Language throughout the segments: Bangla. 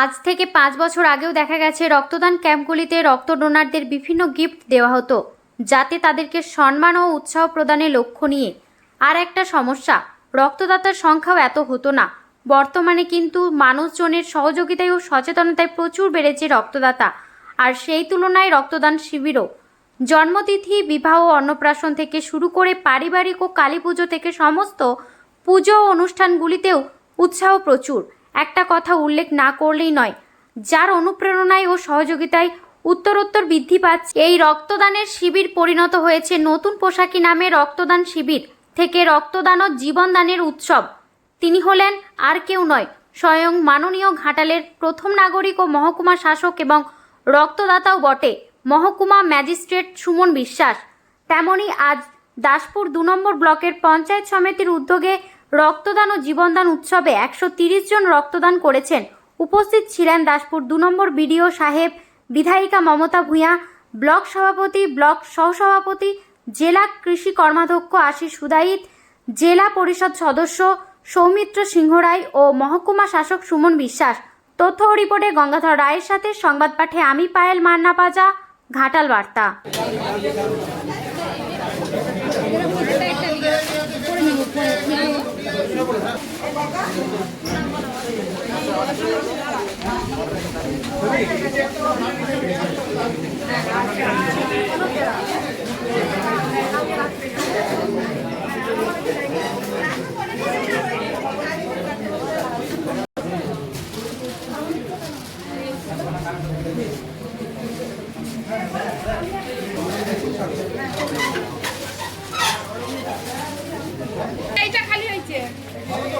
আজ থেকে পাঁচ বছর আগেও দেখা গেছে রক্তদান ক্যাম্পগুলিতে রক্ত ডোনারদের বিভিন্ন গিফট দেওয়া হতো, যাতে তাদেরকে সম্মান ও উৎসাহ প্রদানের লক্ষ্য নিয়ে। আর একটা সমস্যা, রক্তদাতার সংখ্যাও এত হতো না। বর্তমানে কিন্তু মানুষজনের সহযোগিতায় ও সচেতনতায় প্রচুর বেড়েছে রক্তদাতা, আর সেই তুলনায় রক্তদান শিবিরও। জন্মতিথি, বিবাহ অন্নপ্রাশন থেকে শুরু করে পারিবারিক ও কালী পুজো থেকে সমস্ত পুজো অনুষ্ঠানগুলিতেও উৎসাহ প্রচুর। একটা কথা উল্লেখ না করলেই নয়। যার অনুপ্রেরণায় ও সহযোগিতায় উত্তরোত্তর বৃদ্ধি পাচ্ছে। এই রক্তদানের শিবির পরিণত হয়েছে নতুন পোশাকি নামে রক্তদান শিবির থেকে রক্তদান ও জীবনদানের উৎসব। তিনি হলেন আর কেউ নয়, স্বয়ং মাননীয় ঘাটালের প্রথম নাগরিক ও মহকুমা শাসক এবং রক্তদাতাও বটে, মহকুমা ম্যাজিস্ট্রেট সুমন বিশ্বাস। তেমনি আজ দাসপুর দু নম্বর ব্লকের পঞ্চায়েত সমিতির উদ্যোগে রক্তদান ও জীবনদান উৎসবে একশো তিরিশ জন রক্তদান করেছেন। উপস্থিত ছিলেন দাসপুর দু নম্বর বিডিও সাহেব বিধায়িকা মমতা ভূঁইয়া, ব্লক সভাপতি, ব্লক সহসভাপতি, জেলা কৃষি কর্মাধ্যক্ষ আশিস সুদাইত জেলা পরিষদ সদস্য সৌমিত্র সিংহ রায় ও মহকুমা শাসক সুমন বিশ্বাস। তথ্য রিপোর্টে গঙ্গাধর রায়ের সাথে সংবাদ পাঠে আমি পায়েল মান্না পাজা, ঘাটাল বার্তা। এইটা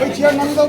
ওই চেয়ার নাম দাও